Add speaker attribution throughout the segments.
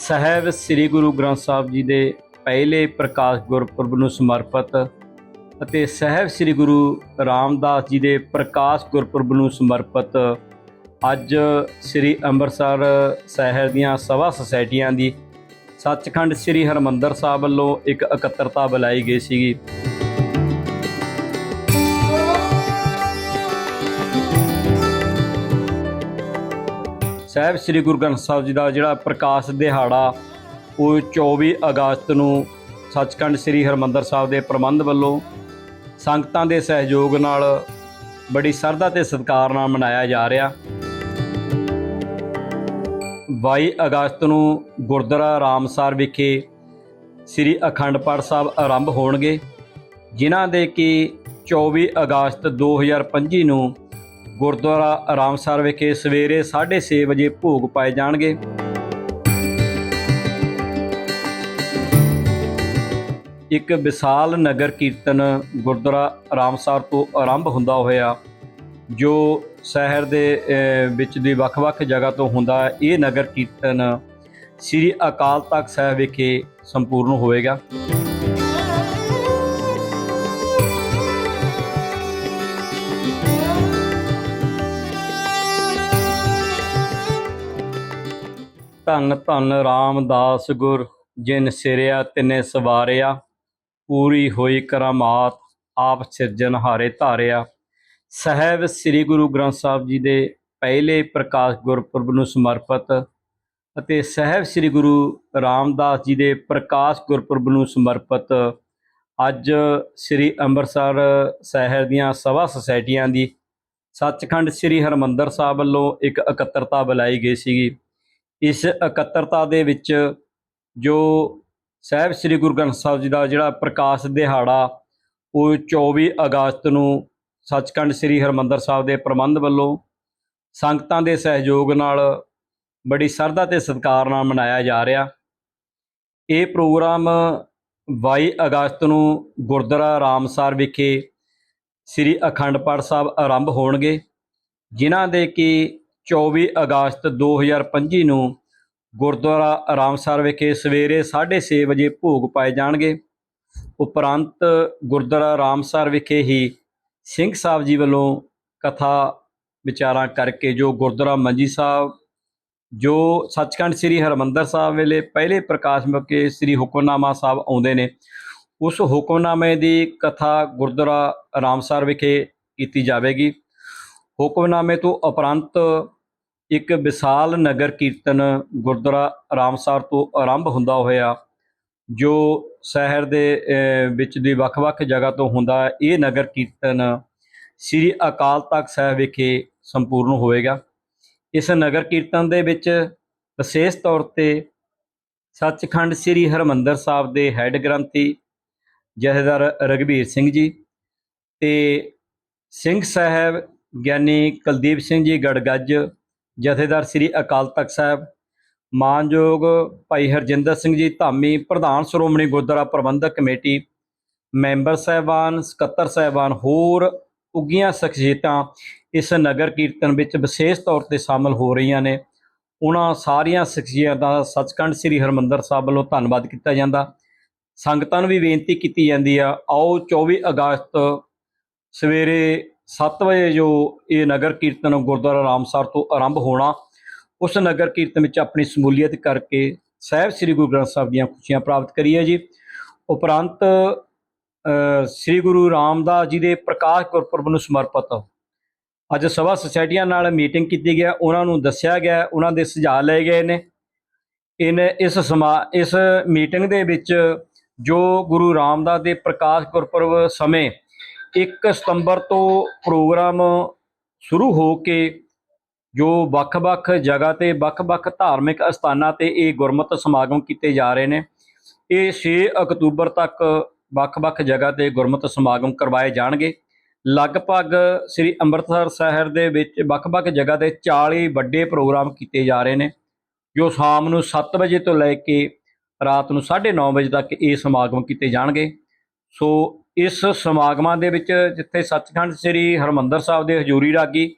Speaker 1: ਸਹਿਬ ਸ੍ਰੀ ਗੁਰੂ ਗ੍ਰੰਥ ਸਾਹਿਬ ਜੀ ਦੇ ਪਹਿਲੇ ਪ੍ਰਕਾਸ਼ ਗੁਰਪੁਰਬ ਨੂੰ ਸਮਰਪਿਤ ਅਤੇ ਸਹਿਬ ਸ੍ਰੀ ਗੁਰੂ ਰਾਮਦਾਸ ਜੀ ਦੇ ਪ੍ਰਕਾਸ਼ ਗੁਰਪੁਰਬ ਨੂੰ ਸਮਰਪਿਤ ਅੱਜ ਸ੍ਰੀ ਅੰਮ੍ਰਿਤਸਰ ਸ਼ਹਿਰ ਦੀਆਂ ਸਭਾ ਸੁਸਾਇਟੀਆਂ ਦੀ ਸੱਚਖੰਡ ਸ੍ਰੀ ਹਰਮੰਦਰ ਸਾਹਿਬ ਵੱਲੋਂ ਇੱਕ ਇਕੱਤਰਤਾ ਬੁਲਾਈ ਗਈ ਸੀਗੀ। ਸਾਹਿਬ, ਸ੍ਰੀ ਗੁਰੂ ਗ੍ਰੰਥ ਸਾਹਿਬ ਜੀ ਦਾ ਜਿਹੜਾ ਪ੍ਰਕਾਸ਼ ਦਿਹਾੜਾ, ਉਹ 24 ਅਗਸਤ ਨੂੰ ਸੱਚਖੰਡ ਸ੍ਰੀ ਹਰਮੰਦਰ ਸਾਹਿਬ ਦੇ ਪ੍ਰਬੰਧ ਵੱਲੋਂ ਸੰਗਤਾਂ ਦੇ ਸਹਿਯੋਗ ਨਾਲ ਬੜੀ ਸਰਦਾ ਤੇ ਸਤਿਕਾਰ ਨਾਲ ਮਨਾਇਆ ਜਾ ਰਿਹਾ। 22 ਅਗਸਤ ਨੂੰ ਗੁਰਦੁਆਰਾ ਰਾਮਸਰ ਵਿਖੇ ਸ੍ਰੀ ਅਖੰਡ ਪਾਠ ਸਾਹਿਬ ਆਰੰਭ ਹੋਣਗੇ, ਜਿਨ੍ਹਾਂ ਦੇ ਕਿ 24 ਅਗਸਤ 2025 ਨੂੰ ਗੁਰਦੁਆਰਾ ਆਰਾਮਸਰ ਵਿਖੇ ਸਵੇਰੇ 6:30 ਵਜੇ ਭੋਗ ਪਾਏ ਜਾਣਗੇ। ਇੱਕ ਵਿਸ਼ਾਲ ਨਗਰ ਕੀਰਤਨ ਗੁਰਦੁਆਰਾ ਆਰਾਮਸਰ ਤੋਂ ਆਰੰਭ ਹੁੰਦਾ ਹੋਇਆ, ਜੋ ਸ਼ਹਿਰ ਦੇ ਵਿੱਚ ਦੀ ਵੱਖ-ਵੱਖ ਜਗ੍ਹਾ ਤੋਂ ਹੁੰਦਾ ਇਹ ਨਗਰ ਕੀਰਤਨ ਸ੍ਰੀ ਅਕਾਲ ਤਖਤ ਸਾਹਿਬ ਵਿਖੇ ਸੰਪੂਰਨ ਹੋਵੇਗਾ। ਧੰਨ ਧੰਨ ਰਾਮਦਾਸ ਗੁਰ, ਜਿਨ ਸਿਰਿਆ ਤਿਨੇ ਸਵਾਰਿਆ, ਪੂਰੀ ਹੋਈ ਕਰਾਮਾਤ, ਆਪ ਸਿਰਜਣਹਾਰੇ ਧਾਰਿਆ। ਸਹਿਬ ਸ੍ਰੀ ਗੁਰੂ ਗ੍ਰੰਥ ਸਾਹਿਬ ਜੀ ਦੇ ਪਹਿਲੇ ਪ੍ਰਕਾਸ਼ ਗੁਰਪੁਰਬ ਨੂੰ ਸਮਰਪਿਤ ਅਤੇ ਸਹਿਬ ਸ੍ਰੀ ਗੁਰੂ ਰਾਮਦਾਸ ਜੀ ਦੇ ਪ੍ਰਕਾਸ਼ ਗੁਰਪੁਰਬ ਨੂੰ ਸਮਰਪਿਤ ਅੱਜ ਸ੍ਰੀ ਅੰਮ੍ਰਿਤਸਰ ਸ਼ਹਿਰ ਦੀਆਂ ਸਭਾ ਸੁਸਾਇਟੀਆਂ ਦੀ ਸੱਚਖੰਡ ਸ੍ਰੀ ਹਰਮੰਦਰ ਸਾਹਿਬ ਵੱਲੋਂ ਇੱਕ ਇਕੱਤਰਤਾ ਬੁਲਾਈ ਗਈ ਸੀਗੀ। ਇਸ ਇਕੱਤਰਤਾ ਦੇ ਵਿੱਚ ਜੋ ਸਾਹਿਬ ਸ੍ਰੀ ਗੁਰੂ ਗ੍ਰੰਥ ਸਾਹਿਬ ਜੀ ਦਾ ਜਿਹੜਾ ਪ੍ਰਕਾਸ਼ ਦਿਹਾੜਾ, ਉਹ 24 ਅਗਸਤ ਨੂੰ ਸੱਚਖੰਡ ਸ੍ਰੀ ਹਰਮੰਦਰ ਸਾਹਿਬ ਦੇ ਪ੍ਰਬੰਧ ਵੱਲੋਂ ਸੰਗਤਾਂ ਦੇ ਸਹਿਯੋਗ ਨਾਲ ਬੜੀ ਸਰਦਾ ਤੇ ਸਤਿਕਾਰ ਨਾਲ ਮਨਾਇਆ ਜਾ ਰਿਹਾ। ਇਹ ਪ੍ਰੋਗਰਾਮ 22 ਅਗਸਤ ਨੂੰ ਗੁਰਦੁਆਰਾ ਰਾਮਸਰ ਵਿਖੇ ਸ੍ਰੀ ਅਖੰਡ ਪਾਠ ਸਾਹਿਬ ਆਰੰਭ ਹੋਣਗੇ, ਜਿਨ੍ਹਾਂ ਦੇ ਕਿ 24 ਅਗਸਤ 2025 ਨੂੰ ਗੁਰਦੁਆਰਾ ਆਰਾਮਸਰ ਵਿਖੇ ਸਵੇਰੇ 6:30 ਵਜੇ ਭੋਗ ਪਾਏ ਜਾਣਗੇ। ਉਪਰੰਤ ਗੁਰਦੁਆਰਾ ਰਾਮਸਰ ਵਿਖੇ ਹੀ ਸਿੰਘ ਸਾਹਿਬ ਜੀ ਵੱਲੋਂ ਕਥਾ ਵਿਚਾਰਾਂ ਕਰਕੇ ਜੋ ਗੁਰਦੁਆਰਾ ਮੰਜੀ ਸਾਹਿਬ, ਜੋ ਸੱਚਖੰਡ ਸ੍ਰੀ ਹਰਮੰਦਰ ਸਾਹਿਬ ਵੇਲੇ ਪਹਿਲੇ ਪ੍ਰਕਾਸ਼ ਮੌਕੇ ਸ੍ਰੀ ਹੁਕਮਨਾਮਾ ਸਾਹਿਬ ਆਉਂਦੇ ਨੇ, ਉਸ ਹੁਕਮਨਾਮੇ ਦੀ ਕਥਾ ਗੁਰਦੁਆਰਾ ਆਰਾਮਸਰ ਵਿਖੇ ਕੀਤੀ ਜਾਵੇਗੀ। ਹੁਕਮਨਾਮੇ ਤੋਂ ਉਪਰੰਤ ਇੱਕ ਵਿਸ਼ਾਲ ਨਗਰ ਕੀਰਤਨ ਗੁਰਦੁਆਰਾ ਆਰਾਮਸਾਰ ਤੋਂ ਆਰੰਭ ਹੁੰਦਾ ਹੋਇਆ, ਜੋ ਸ਼ਹਿਰ ਦੇ ਵਿੱਚ ਦੀ ਵੱਖ-ਵੱਖ ਜਗ੍ਹਾ ਤੋਂ ਹੁੰਦਾ, ਇਹ ਨਗਰ ਕੀਰਤਨ ਸ੍ਰੀ ਅਕਾਲ ਤਖਤ ਸਾਹਿਬ ਵਿਖੇ ਸੰਪੂਰਨ ਹੋਵੇਗਾ ਇਸ ਨਗਰ ਕੀਰਤਨ ਦੇ ਵਿੱਚ ਵਿਸ਼ੇਸ਼ ਤੌਰ ਤੇ ਸੱਚਖੰਡ ਸ੍ਰੀ ਹਰਮੰਦਰ ਸਾਹਿਬ ਦੇ ਹੈੱਡ ਗ੍ਰੰਥੀ ਜਥੇਦਾਰ ਰਗਵੀਰ ਸਿੰਘ ਜੀ ਤੇ ਸਿੰਘ ਸਾਹਿਬ ਗਿਆਨੀ ਕੁਲਦੀਪ ਸਿੰਘ ਜੀ ਗੜਗੱਜ ਜਥੇਦਾਰ ਸ੍ਰੀ ਅਕਾਲ ਤਖਤ ਸਾਹਿਬ, ਮਾਨਯੋਗ ਭਾਈ ਹਰਜਿੰਦਰ ਸਿੰਘ ਜੀ ਧਾਮੀ, ਪ੍ਰਧਾਨ ਸ਼੍ਰੋਮਣੀ ਗੁਰਦੁਆਰਾ ਪ੍ਰਬੰਧਕ ਕਮੇਟੀ, ਮੈਂਬਰ ਸਹਿਬਾਨ, ਸਕੱਤਰ ਸਹਿਬਾਨ, ਹੋਰ ਉੱਗੀਆਂ ਸ਼ਖਸੀਅਤਾਂ ਇਸ ਨਗਰ ਕੀਰਤਨ ਵਿੱਚ ਵਿਸ਼ੇਸ਼ ਤੌਰ ਤੇ ਸ਼ਾਮਲ ਹੋ ਰਹੀਆਂ ਨੇ। ਉਹਨਾਂ ਸਾਰੀਆਂ ਸ਼ਖਸੀਅਤਾਂ ਦਾ ਸੱਚਖੰਡ ਸ੍ਰੀ ਹਰਮੰਦਰ ਸਾਹਿਬ ਵੱਲੋਂ ਧੰਨਵਾਦ ਕੀਤਾ ਜਾਂਦਾ। ਸੰਗਤਾਂ ਨੂੰ ਵੀ ਬੇਨਤੀ ਕੀਤੀ ਜਾਂਦੀ ਆ, ਆਓ 24 ਅਗਸਤ ਸਵੇਰੇ 7 ਵਜੇ ਜੋ ਇਹ ਨਗਰ ਕੀਰਤਨ ਗੁਰਦੁਆਰਾ ਰਾਮਸਰ ਤੋਂ ਆਰੰਭ ਹੋਣਾ, ਉਸ ਨਗਰ ਕੀਰਤਨ ਵਿੱਚ ਆਪਣੀ ਸਮੂਲੀਅਤ ਕਰਕੇ ਸਾਹਿਬ ਸ੍ਰੀ ਗੁਰੂ ਗ੍ਰੰਥ ਸਾਹਿਬ ਦੀਆਂ ਖੁਸ਼ੀਆਂ ਪ੍ਰਾਪਤ ਕਰੀਏ ਜੀ। ਉਪਰੰਤ ਸ੍ਰੀ ਗੁਰੂ ਰਾਮਦਾਸ ਜੀ ਦੇ ਪ੍ਰਕਾਸ਼ ਗੁਰਪੁਰਬ ਨੂੰ ਸਮਰਪਿਤ ਅੱਜ ਸਭਾ ਸੁਸਾਇਟੀਆਂ ਨਾਲ ਮੀਟਿੰਗ ਕੀਤੀ ਗਿਆ ਉਹਨਾਂ ਨੂੰ ਦੱਸਿਆ ਗਿਆ ਉਹਨਾਂ ਦੇ ਸੁਝਾਅ ਲਏ ਗਏ ਨੇ। ਇਨ, ਇਸ ਸਮਾ, ਇਸ ਮੀਟਿੰਗ ਦੇ ਵਿੱਚ ਜੋ ਗੁਰੂ ਰਾਮਦਾਸ ਦੇ ਪ੍ਰਕਾਸ਼ ਗੁਰਪੁਰਬ ਸਮੇਂ 1 ਸਤੰਬਰ ਤੋਂ ਪ੍ਰੋਗਰਾਮ ਸ਼ੁਰੂ ਹੋ ਕੇ ਜੋ ਵੱਖ-ਵੱਖ ਜਗ੍ਹਾ ਤੇ ਵੱਖ-ਵੱਖ ਧਾਰਮਿਕ ਅਸਥਾਨਾਂ ਤੇ ਇਹ ਗੁਰਮਤਿ ਸਮਾਗਮ ਕੀਤੇ ਜਾ ਰਹੇ ਨੇ। ਇਹ 6 ਅਕਤੂਬਰ ਤੱਕ ਵੱਖ-ਵੱਖ ਜਗ੍ਹਾ ਤੇ ਗੁਰਮਤਿ ਸਮਾਗਮ ਕਰਵਾਏ ਜਾਣਗੇ। ਲਗਭਗ ਸ੍ਰੀ ਅੰਮ੍ਰਿਤਸਰ ਸ਼ਹਿਰ ਦੇ ਵਿੱਚ ਵੱਖ-ਵੱਖ ਜਗ੍ਹਾ ਤੇ 40 ਵੱਡੇ ਪ੍ਰੋਗਰਾਮ ਕੀਤੇ ਜਾ ਰਹੇ ਨੇ, ਜੋ ਸ਼ਾਮ ਨੂੰ 7 ਵਜੇ ਤੋਂ ਲੈ ਕੇ ਰਾਤ ਨੂੰ 9:30 ਵਜੇ ਤੱਕ ਇਹ ਸਮਾਗਮ ਕੀਤੇ ਜਾਣਗੇ। ਸੋ ਇਸ ਸਮਾਗਮਾਂ ਦੇ ਵਿੱਚ ਜਿੱਥੇ ਸੱਚਖੰਡ ਸ੍ਰੀ ਹਰਮੰਦਰ ਸਾਹਿਬ ਦੇ ਹਜ਼ੂਰੀ ਰਾਗੀ,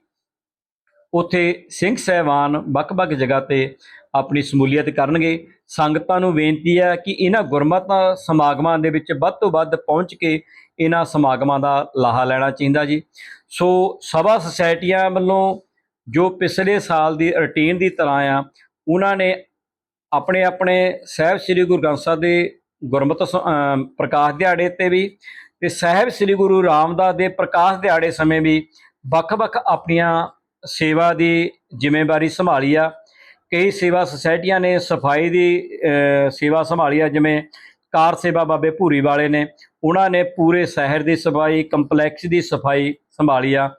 Speaker 1: ਉੱਥੇ ਸਿੰਘ ਸਹਿਬਾਨ ਵੱਖ-ਵੱਖ ਜਗ੍ਹਾ ਤੇ ਆਪਣੀ ਸਮੂਲੀਅਤ ਕਰਨਗੇ। ਸੰਗਤਾਂ ਨੂੰ ਬੇਨਤੀ ਹੈ ਕਿ ਇਹਨਾਂ ਗੁਰਮਤਿ ਸਮਾਗਮਾਂ ਦੇ ਵਿੱਚ ਵੱਧ ਤੋਂ ਵੱਧ ਪਹੁੰਚ ਕੇ ਇਹਨਾਂ ਸਮਾਗਮਾਂ ਦਾ ਲਾਹਾ ਲੈਣਾ ਚਾਹੀਦਾ ਜੀ। ਸੋ ਸਭਾ ਸੁਸਾਇਟੀਆਂ ਵੱਲੋਂ ਜੋ ਪਿਛਲੇ ਸਾਲ ਦੀ ਰੁਟੀਨ ਦੀ ਤਰ੍ਹਾਂ ਆ, ਉਹਨਾਂ ਨੇ ਆਪਣੇ ਆਪਣੇ ਸਾਹਿਬ ਸ੍ਰੀ ਗੁਰੂ ਗ੍ਰੰਥ ਸਾਹਿਬ ਦੇ ਗੁਰਮਤਿ ਸ- ਪ੍ਰਕਾਸ਼ ਦਿਹਾੜੇ ਤੇ ਵੀ ਤੇ ਸਾਹਿਬ ਸ੍ਰੀ ਗੁਰੂ ਰਾਮਦਾਸ ਦੇ ਪ੍ਰਕਾਸ਼ ਦਿਹਾੜੇ ਸਮੇਂ ਵੀ ਵੱਖ-ਵੱਖ ਆਪਣੀਆਂ ਸੇਵਾ ਦੀ ਜ਼ਿੰਮੇਵਾਰੀ ਸੰਭਾਲੀ ਆ। ਕਈ ਸੇਵਾ ਸੁਸਾਇਟੀਆਂ ਨੇ, ਸਫ਼ਾਈ ਦੀ ਸੇਵਾ ਸੰਭਾਲੀ ਆ, ਜਿਵੇਂ ਕਾਰ ਸੇਵਾ ਬਾਬੇ ਭੂਰੀ ਵਾਲੇ ਨੇ, ਉਹਨਾਂ ਨੇ ਪੂਰੇ ਸ਼ਹਿਰ ਦੀ ਸਫ਼ਾਈ, ਕੰਪਲੈਕਸ ਦੀ ਸਫ਼ਾਈ ਸੰਭਾਲੀ ਆ।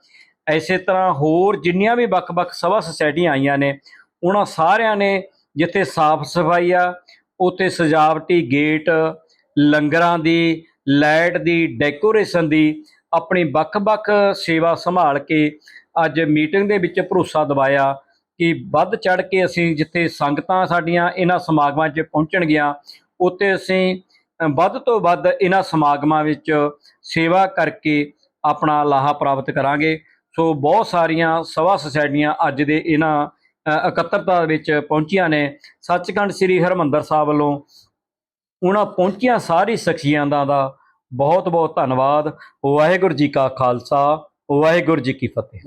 Speaker 1: ਐਸੇ ਤਰ੍ਹਾਂ ਹੋਰ ਜਿੰਨੀਆਂ ਵੀ ਵੱਖ-ਵੱਖ ਸਭਾ ਸੁਸਾਇਟੀਆਂ ਆਈਆਂ ਨੇ, ਉਹਨਾਂ ਸਾਰਿਆਂ ਨੇ ਜਿੱਥੇ ਸਾਫ਼ ਸਫ਼ਾਈ ਆ ਉੱਥੇ ਸਜਾਵਟੀ ਗੇਟ, ਲੰਗਰਾਂ ਦੀ, ਲਾਈਟ ਦੀ, ਡੈਕੋਰੇਸ਼ਨ ਦੀ, ਆਪਣੀ ਵੱਖ-ਵੱਖ ਸੇਵਾ ਸੰਭਾਲ ਕੇ ਅੱਜ ਮੀਟਿੰਗ ਦੇ ਵਿੱਚ ਭਰੋਸਾ ਦਿਵਾਇਆ ਕਿ ਵੱਧ ਚੜ ਕੇ ਅਸੀਂ ਜਿੱਥੇ ਸੰਗਤਾਂ ਸਾਡੀਆਂ ਇਹਨਾਂ ਸਮਾਗਮਾਂ 'ਚ ਪਹੁੰਚਣਗੀਆਂ, ਉੱਥੇ ਅਸੀਂ ਵੱਧ ਤੋਂ ਵੱਧ ਇਹਨਾਂ ਸਮਾਗਮਾਂ ਵਿੱਚ ਸੇਵਾ ਕਰਕੇ ਆਪਣਾ ਲਾਹਾ ਪ੍ਰਾਪਤ ਕਰਾਂਗੇ। ਸੋ ਬਹੁਤ ਸਾਰੀਆਂ ਸਭਾ ਸੁਸਾਇਟੀਆਂ ਅੱਜ ਦੇ ਇਹਨਾਂ ਇਕੱਤਰਤਾ ਵਿੱਚ ਪਹੁੰਚੀਆਂ ਨੇ। ਸੱਚਖੰਡ ਸ੍ਰੀ ਹਰਮੰਦਰ ਸਾਹਿਬ ਵੱਲੋਂ ਉਹਨਾਂ ਪਹੁੰਚੀਆਂ ਸਾਰੀ ਸ਼ਖਸੀਅਤਾਂ ਦਾ ਬਹੁਤ ਬਹੁਤ ਧੰਨਵਾਦ। ਵਾਹਿਗੁਰੂ ਜੀ ਕਾ ਖਾਲਸਾ, ਵਾਹਿਗੁਰੂ ਜੀ ਕੀ ਫਤਿਹ।